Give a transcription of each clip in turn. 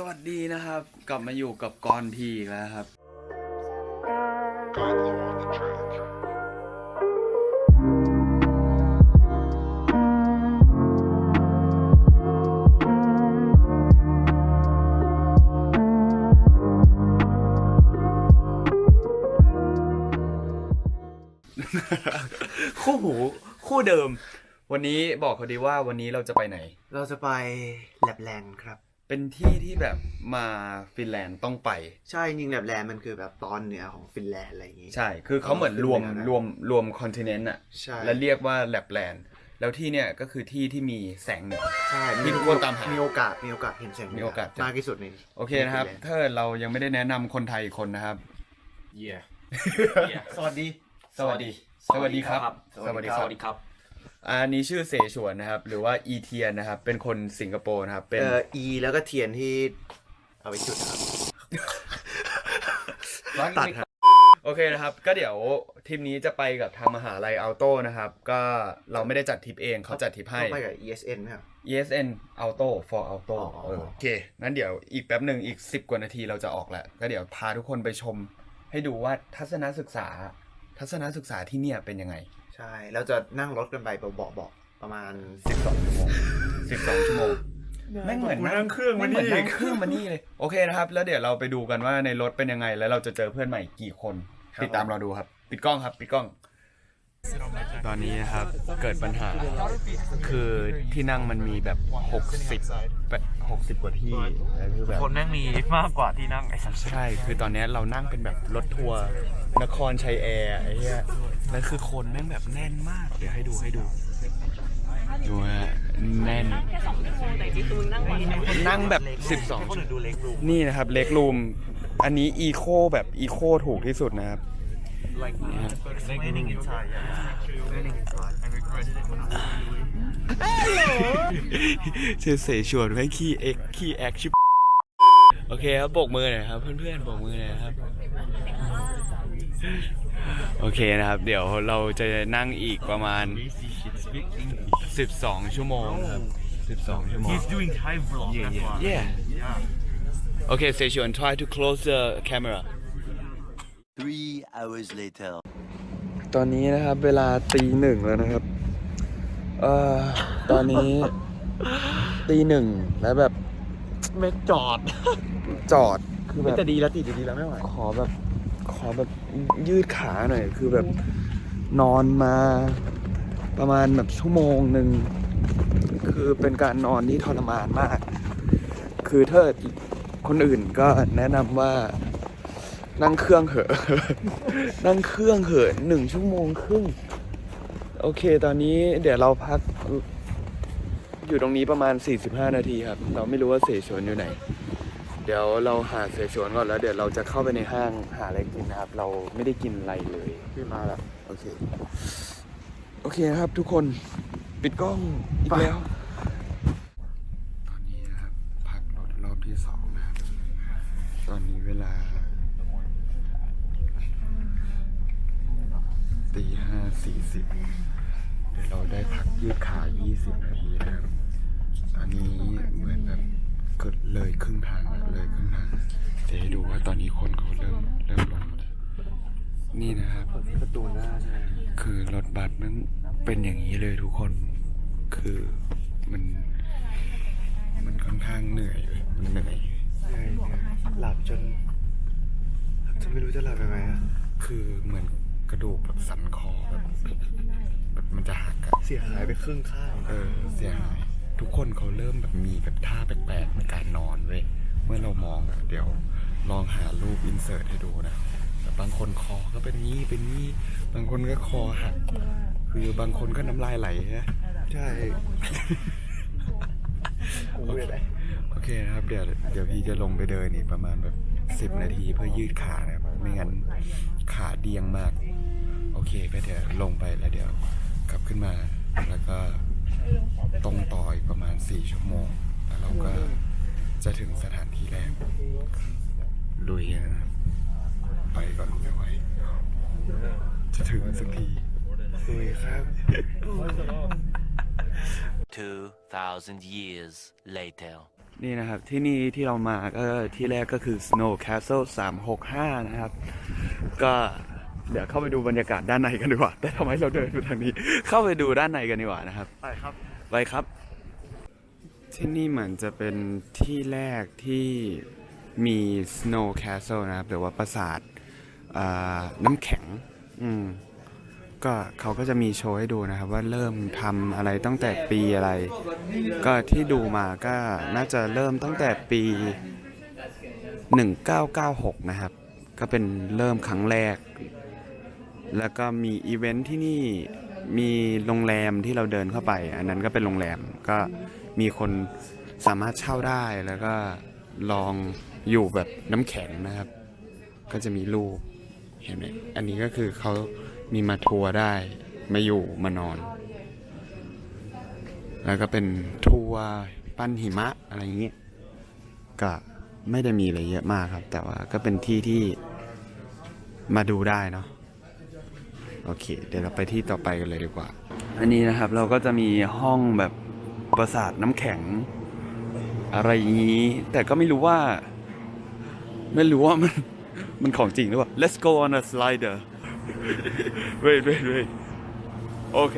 สวัสดีนะครับ กลับมาอยู่กับกรทีอีกแล้วครับ Gonzo on the track. คู่หูคู่เดิม วันนี้บอกเขาดีว่าวันนี้เราจะไปไหน เราจะไปแลบแลนด์ครับ เป็นที่ที่แบบมาฟินแลนด์ต้องไป ใช่จริงๆแลบแลนด์มันคือแบบตอนเหนือของฟินแลนด์อะไรอย่างงี้ ใช่ คือเขาเหมือนรวมขึ้นไปแล้วนะรวมรวมคอนติเนนต์อะใช่ แล้วเรียกว่าแลบแลนด์ แล้วที่เนี่ยก็คือที่ที่มีแสงเหนือ ใช่ที่ทุกคนตามหา มีโอกาส มีโอกาสเห็นแสงเหนืมีโอกาสจะมากที่สุดในโอเคนะครับฟิแลนด์ถ้าเรายังไม่ได้แนะนำคนไทยอีกคนนะครับ Yeah. สวัสดี สวัสดี สวัสดีครับ สวัสดีครับ สวัสดีครับ อันนี้ชื่อเสฉวนนะครับ หรือว่าอีเทียนนะครับ เป็นคนสิงคโปร์นะครับ เป็นเอ่อ E แล้วก็เทียนที่ เอาไว้จุดครับตัดครับโอเคนะครับ ก็เดี๋ยวทริปนี้จะไปกับทางมหาลัยอัลโต้นะครับ ก็เราไม่ได้จัดทริปเองเขาจัดทริปให้เข้าไปกับ ESN ไหมครับ ESN Auto for Auto อ๋อ เออโอเคงั้นเดี๋ยวอีกแป๊บหนึ่งอีก 10 กว่านาทีเราจะออกแล้วก็เดี๋ยวพาทุกคนไปชม ให้ดูว่าทัศนศึกษา ทัศนศึกษาที่เนี่ยเป็นยังไง ใช่เราจะนั่งรถกันไปเบาๆประมาณ12ชั่วโมง12ชั่วโมงแม่งเหมือนนั่งเครื่องมานี่แเหมือนนั่งเครื่องมานี่เลยโอเคนะครับ แล้วเดี๋ยวเราไปดูกันว่าในรถเป็นยังไง แล้วเราจะเจอเพื่อนใหม่กี่คน ติดตามเราดูครับ ปิดกล้องครับ ปิดกล้อง ตอนนี้นะครับเกิดปัญหา คือที่นั่งมันมีแบบ 60แบบ60 กว่าที่แล้วคือแบบคนแม่งมีมากกว่าที่นั่งไอ้สัสใช่ คือตอนนี้เรานั่งเป็นแบบรถทัวร์นครชัยแอร์ไอ้เหี้ยแล้วคือคนแม่งแบบแน่นมาก เดี๋ยวให้ดูให้ดูดูฮะแน่นนั่งแบบ 12 คนอื่นดูเล็กรูนี่นะครับเล็กรูม อันนี้อีโคแบบอีโคถูกที่สุดนะครับ like explaining inside yeah explaining inside I regretted it เชเสชวนให้ขี้เอ็กขี้แอคชิบโอเคครับโบกมือหน่อยครับเพื่อนๆโบกมือหน่อยครับ โอเคนะครับ เดี๋ยวเราจะนั่งอีกประมาณ speak English 12 ชั่วโมงครับ12 ชั่วโมง he's doing Thai vlog that's why Yeah. yeah Okay, Sejun, try to close the camera. Three hours later. ตอนนี้นะครับ เวลาตีหนึ่งแล้วนะครับ เอ่อ ตอนนี้ ตีหนึ่งแล้วแบบไม่จอดจอดคือแบบแต่ดีแล้วติดดีแล้วไม่ไหวขอแบบ ขอแบบยืดขาหน่อย คือแบบนอนมาประมาณแบบชั่วโมงหนึ่ง คือเป็นการนอนที่ทรมานมาก คือถ้าคนอื่นก็แนะนำว่า นั่งเครื่องเหอะ นั่งเครื่องเหอะหนึ่งชั่วโมงครึ่ง โอเค ตอนนี้เดี๋ยวเราพัก อยู่ตรงนี้ประมาณ 45 นาทีครับ เราไม่รู้ว่าเสฉวนอยู่ไหน เดี๋ยวเราหาเสฉวนก่อนแล้ว เดี๋ยวเราจะเข้าไปในห้างหาอะไรกินนะครับ เราไม่ได้กินอะไรเลยขึ้นมาแล้ว โอเค โอเคนะครับทุกคน ปิดกล้องอีกแล้ว 40 เดี๋ยวเราได้พักยืดขา 20 นาทีนะครับ อันนี้เหมือนแบบเกิดเลยครึ่งทางเลยครึ่งทางเดี๋ให้ดูว่าตอนนี้คนเขาเริ่มเริ่มลงนี่นะครับ ประตูหน้าคือรถบัสมันเป็นอย่างนี้เลยทุกคน คือมัน มันค่อนข้างเหนื่อยเลยมันเหนื่อยหนื่หลับจนจนไม่รู้จะหลับยังไงอะ คือเหมือน กระดูกแบบสันคอแบบแบบมันจะหักอะเสียหายไปครึ่งข้างเออเสียหาย ทุกคนเขาเริ่มแบบมีแบบท่าแปลกๆในการนอนเว้ยเมื่อเรามองอะเดี๋ยวลองหารูปอินเสิร์ตให้ดูนะแบบบางคนคอก็เป็นงี้เป็นงี้ บางคนก็คอหัก คือบางคนก็น้ำลายไหลนะใช่กูเลยโอเคนะครับ เดี๋ยวเดี๋ยวพี่จะลงไปเดินอีกประมาณแบบสิบนาทีเพื่อยืดขานะครับ ไม่งั้นขาเดียงมาก โอเคก็เดี๋ยวลงไปแล้วเดี๋ยวกลับขึ้นมาแล้วก็ตรงต่ออีกประมาณสี่ชั่วโมง แล้วเราก็จะถึงสถานที่แรกลุยกันนะครับไปก่อนไม่ไหวจะถึงสักทีคุยครับ2,000 years later. นี่นะครับที่นี่ที่เรามาก็ที่แรกก็คือ Snow Castle 365 นะครับ ก็เดี๋ยวเข้าไปดูบรรยากาศด้านในกันดีกว่า แต่ทำไมเราเดินไปทางนี้ เข้าไปดูด้านในกันดีกว่านะครับ ไปครับ ไปครับ ที่นี่เหมือนจะเป็นที่แรกที่มี Snow Castle นะครับหรือว่าปราสาทอ่าน้ำแข็ง อืม ก็เขาก็จะมีโชว์ให้ดูนะครับ ว่าเริ่มทำอะไรตั้งแต่ปีอะไร ก็ที่ดูมาก็น่าจะเริ่มตั้งแต่ปี 1996 นะครับ ก็เป็นเริ่มครั้งแรก แล้วก็มีอีเวนท์ที่นี่มีโรงแรมที่เราเดินเข้าไป อันนั้นก็เป็นโรงแรมก็มีคนสามารถเช่าได้แล้วก็ลองอยู่แบบน้ำแข็งนะครับ ก็จะมีรูปเห็นไหมอันนี้ก็คือเขา มีมาทัวร์ได้มาอยู่มานอน แล้วก็เป็นทัวร์ปั้นหิมะอะไรอย่างเงี้ยก็ไม่ได้มีอะไรเยอะมากครับ แต่ว่าก็เป็นที่ที่มาดูได้เนาะโอเค เดี๋ยวเราไปที่ต่อไปกันเลยดีกว่า อันนี้นะครับเราก็จะมีห้องแบบปราสาทน้ำแข็ง อะไรอย่างนี้ แต่ก็ไม่รู้ว่า ไม่รู้ว่ามันมันของจริงหรือเปล่า Let's go on a slider wait wait wait โอเค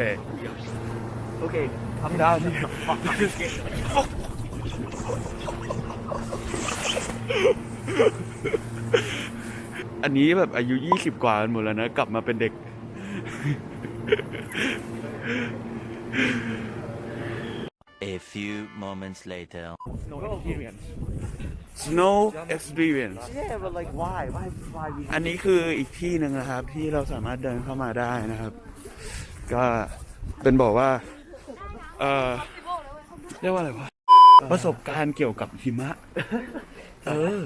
โอเค come down here อันนี้แบบอายุ 20 กว่ากันหมดแล้วนะ กลับมาเป็นเด็ก A few moments later. Snow Experience Yeah but like why why why we อันนี้คืออีกที่หนึ่งนะครับ ที่เราสามารถเดินเข้ามาได้นะครับ ก็เป็นบอกว่า เออเรียกว่าอะไรวะประสบการณ์เกี่ยวกับหิมะ เออ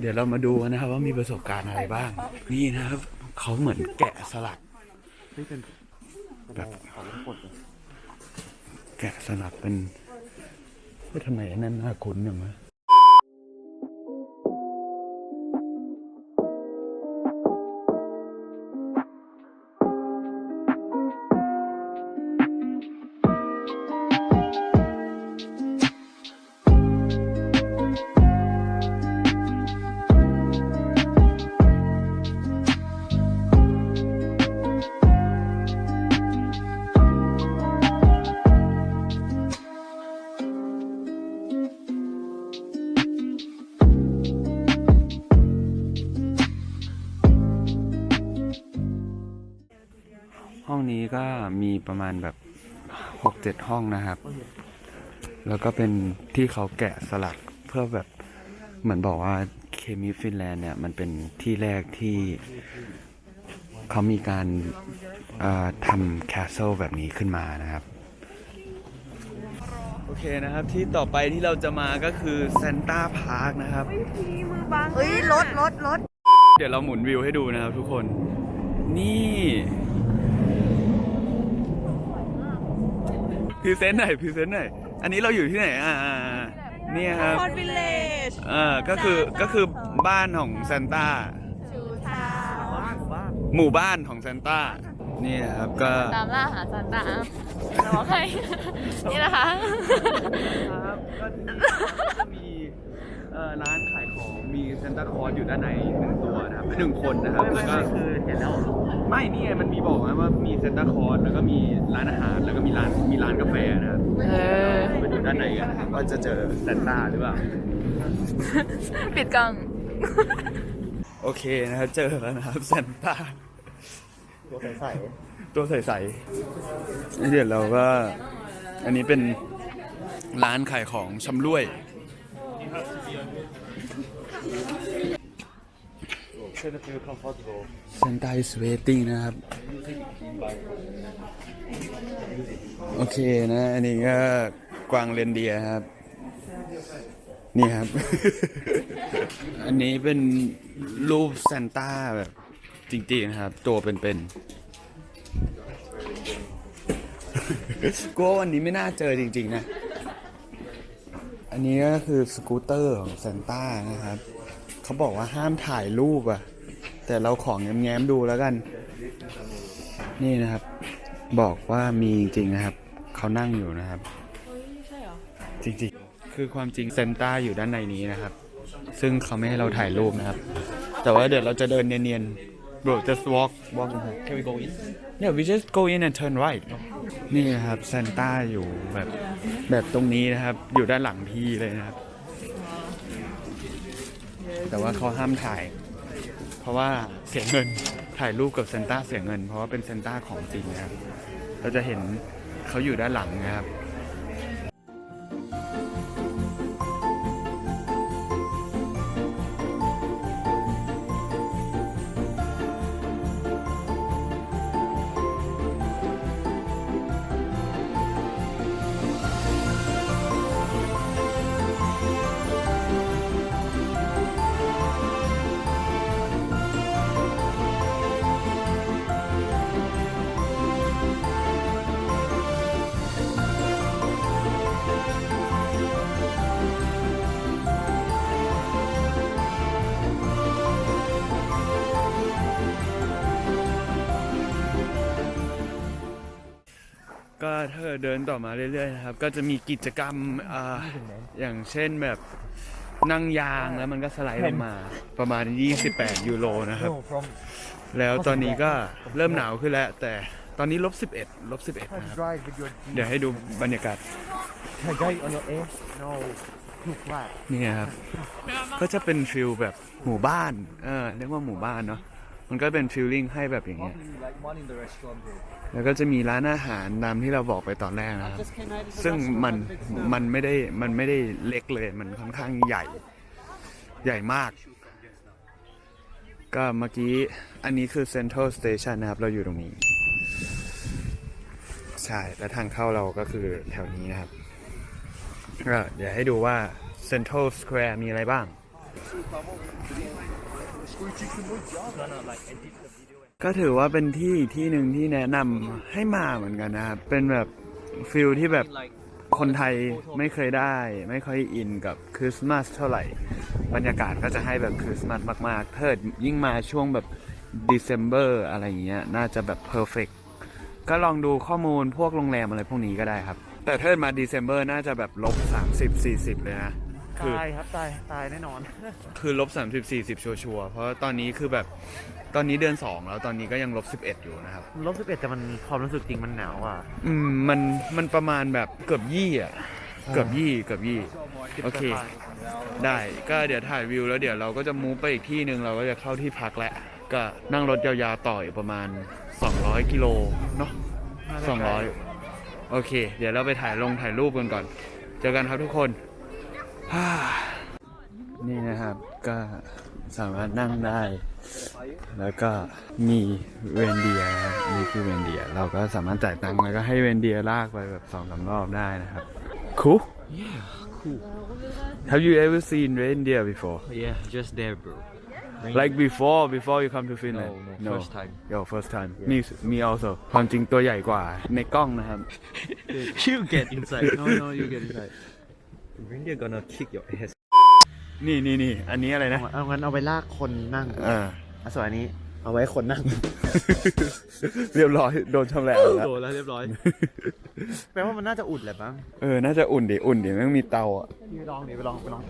เดี๋ยวเรามาดูกันนะครับ ว่ามีประสบการณ์อะไรบ้าง นี่นะครับ เขาเหมือนแกะสลักนี่เป็นแบบของกดเลยแกะสลักเป็นเฮ้ยทำไมอันนั้นน่าคุ้นอย่างวะ ก็มีประมาณแบบหกเจ็ดห้องนะครับ แล้วก็เป็นที่เขาแกะสลักเพื่อแบบเหมือนบอกว่าเคมีฟินแลนด์เนี่ยมันเป็นที่แรกที่เขามีการเอ่อทำแคสเซิลแบบนี้ขึ้นมานะครับ โอเคนะครับที่ต่อไปที่เราจะมาก็คือเซนต้าพาร์คนะครับ เฮ้ยรถรถรถเดี๋ยวเราหมุนวิวให้ดูนะครับทุกคน นี่ พรีเซนต์หน่อยพรีเซนต์หน่อยอันนี้เราอยู่ที่ไหนอ่าอ่าอ่าเนี่ยครับคอนวิลเลจเออก็คือก็คือบ้านของซานต้าชูทาวหมู่บ้านของซานต้านี่นะครับก็ตามล่าหาซานต้าเราบอกให้นี่นะคะครับก็ที่นี่จะมี เอ่อร้านขายของมีซานต้าคลอสอยู่ด้านในหนึ่งตัวนะครับหนึ่งคนนะครับแล้วก็คือเห็นแล้วเหรอไม่นี่ไงมันมีบอกนะว่ามีเซนต้าคอร์สแล้วก็มีร้านอาหารแล้วก็มีร้านมีร้านกาแฟนะครับเออไปดูด้านในกันนะครับว่าจะเจอเซนต้าหรือเปล่าปิดกล้อง โอเคนะครับเจอแล้วนะครับเซนต้าตัวใสตัวใสๆเดี๋ยวเราก็อันนี้เป็นร้านขายของชำร่วย เซนต้า is waiting นะครับ โอเคนะ อันนี้ก็กวางเรนเดียครับ นี่ครับ อันนี้เป็นรูปซานต้าแบบ จริงๆนะครับ ตัวเป็นๆกูว่าวันนี้ไม่น่าเจอจริง ๆ นะ อันนี้ก็คือสกูตเตอร์ของซานต้านะครับ เขาบอกว่าห้ามถ่ายรูปอะแต่เราของแง้มๆดูแล้วกัน นี่นะครับ บอกว่ามีจริงๆนะครับ เขานั่งอยู่นะครับจริงๆ คือความจริงเซนต้าอยู่ด้านในนี้นะครับ ซึ่งเขาไม่ให้เราถ่ายรูปนะครับ แต่ว่าเดี๋ยวเราจะเดินเนียนๆ bro just walk walk can we go in yeah we just go in and turn right นี่ครับเซนต้าอยู่แบบแบบตรงนี้นะครับ อยู่ด้านหลังพี่เลยนะครับ แต่ว่าเขาห้ามถ่าย เพราะว่าเสียเงินถ่ายรูปกับเซนต้าเสียเงิน เพราะว่าเป็นเซนต้าของจริงนะครับ เราจะเห็นเขาอยู่ด้านหลังนะครับ ก็ถ้าเดินต่อมาเรื่อยๆนะครับ ก็จะมีกิจกรรมอ่าอย่างเช่นแบบนั่งยางแล้วมันก็สไลด์ลงมาประมาณ 28 ยูโรนะครับ แล้วตอนนี้ก็เริ่มหนาวขึ้นแล้ว แต่ตอนนี้ลบ11ลบ11นะครับเดี๋ยวให้ดูบรรยากาศนี่ครับ ก็จะเป็นฟิลแบบหมู่บ้านเออเรียกว่าหมู่บ้านเนาะ มันก็เป็นฟิลลิ่งให้แบบอย่างเงี้ย like one in the restaurant bro แล้วก็จะมีร้านอาหารตามที่เราบอกไปตอนแรกนะครับ ซึ่งมันมันไม่ได้มันไม่ได้เล็กเลย มันค่อนข้างใหญ่ใหญ่มาก ก็เมื่อกี้ อันนี้คือ Central Station นะครับ เราอยู่ตรงนี้ ใช่ แล้วทางเข้าเราก็คือแถวนี้นะครับ ก็เดี๋ยวให้ดูว่า Central Square มีอะไรบ้าง ก็ถือว่าเป็นที่ที่หนึ่งที่แนะนำให้มาเหมือนกันนะครับ เป็นแบบฟิลที่แบบคนไทยไม่เคยได้ ไม่ค่อยอินกับคริสต์มาสเท่าไหร่ บรรยากาศก็จะให้แบบคริสต์มาสมากๆเทิดยิ่งมาช่วงแบบ December อะไรอย่างเงี้ยน่าจะแบบเพอร์เฟกก็ลองดูข้อมูลพวกโรงแรมอะไรพวกนี้ก็ได้ครับ แต่เทิดมา December น่าจะแบบลบ 30 40 เลยนะ คือ ตายครับตายตายแน่นอน คือลบสามสิบสี่สิบชัวร์ๆเพราะตอนนี้คือแบบตอนนี้เดือนสองแล้วตอนนี้ก็ยังลบสิบเอ็ดอยู่นะครับ ลบสิบเอ็ดแต่มันความรู้สึกจริงมันหนาวอะ อืมมันมันประมาณแบบเกือบยี่อะเกือบยี่เกือบยี่ โอเค ได้ก็เดี๋ยวถ่ายวิวแล้วเดี๋ยวเราก็จะมูฟไปอีกที่หนึ่งเราก็จะเข้าที่พักแล้วก็นั่งรถยาวๆต่ออีกประมาณ 200 กิโลเนาะ200 โอเค เดี๋ยวเราไปถ่ายลงถ่ายรูปกันก่อน เจอกันครับทุกคนฮ่า นี่นะครับก็สามารถนั่งได้ แล้วก็มีเวนเดียร์นะครับนี่คือเวนเดียร์เราก็สามารถจ่ายตังค์แล้วก็ให้เวนเดียร์ลากไปแบบสองสามรอบได้นะครับ cool yeah cool have you ever seen reindeer before Yeah, just there, bro. like before before you come to Finland No, no, first time. yo first time me me also ความจริงตัวใหญ่กว่าในกล้องนะครับ you get inside. No, no, you get inside. Reindeer gonna kick your ass. นี่นี่นี่อันนี้อะไรนะ เอางั้นเอาไปลากคนนั่งเออ อะส่วนอันนี้ เอาไว้คนนั่ง เรียบร้อยโดนชำแหละแล้ว โดนแล้วเรียบร้อย แปลว่ามันน่าจะอุ่นแหละบ้างเออ น่าจะอุ่นดิ อุ่นดิแม่งมีเตาอะ ไปลองดิไปลองไปลอง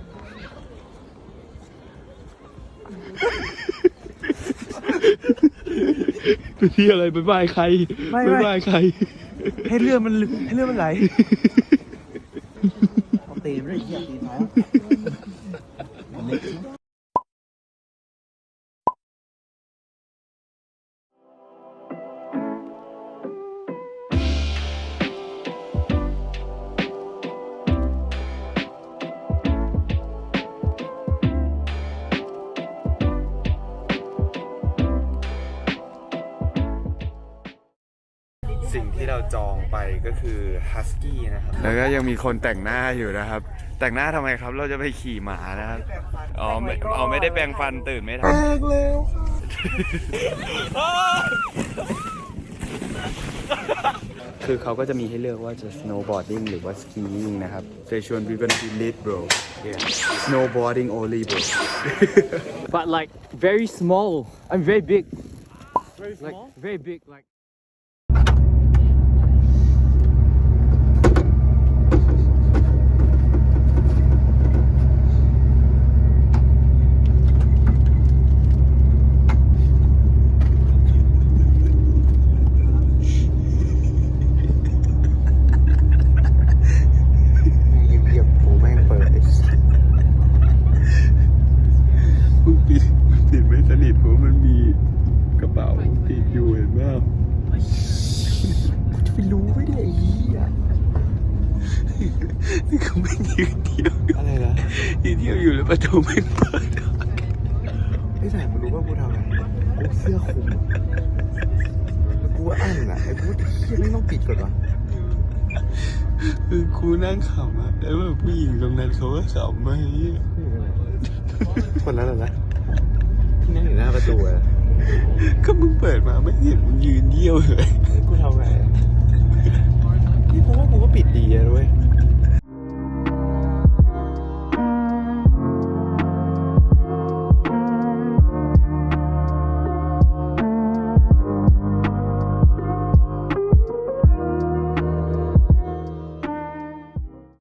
ที่อะไรบายบายใครบายบายใคร ให้เลือดมันให้เลือดมันไหลเอา ตีไม่ได้เหยียตีนท้ายสิ่ง ที่เราจองไปก็คือฮัสกี้นะครับแล้วก็ยังมีคนแต่งหน้าอยู่นะครับ แต่งหน้าทำไมครับ เราจะไปขี่หมานะครับ อ๋อไม่อ๋อไม่ได้แปรงฟันตื่นไม่ทันแปรงแล้วคือเขาก็จะมีให้เลือกว่าจะ snowboarding หรือว่า skiing นะครับ They should be gonna be lit bro yeah snowboarding only bro but like very small. I'm very big. Very small. Like very big. Like. มากกูจะไปรู้ไหมเนี่ยไอ้เหี้ยนี่เขาไม่ ยืนเที่ยวอะไรนะยืนเที่ยวอยู่แล้วประตูไม่เปิดไอ้ไหนมึงรู้ว่ากูทำอะไรกูเสื้อคลุมแล้วกูอั้นอะไอ้กูเฮียไม่ต้องปิดก่อนวะคือกูนั่งขำอะแล้วแบบผู้หญิงตรงนั้นเขาก็ขำมาไอ้เหี้ยคนนั้นเหรอนะที่นั่งอยู่หน้าประตูอะก็มึงเปิดมาไม่เห็นมึงยืนเยี่ยวเลยกูทำไงอะนี่กูว่ากูก็ปิดดีอะเว้ย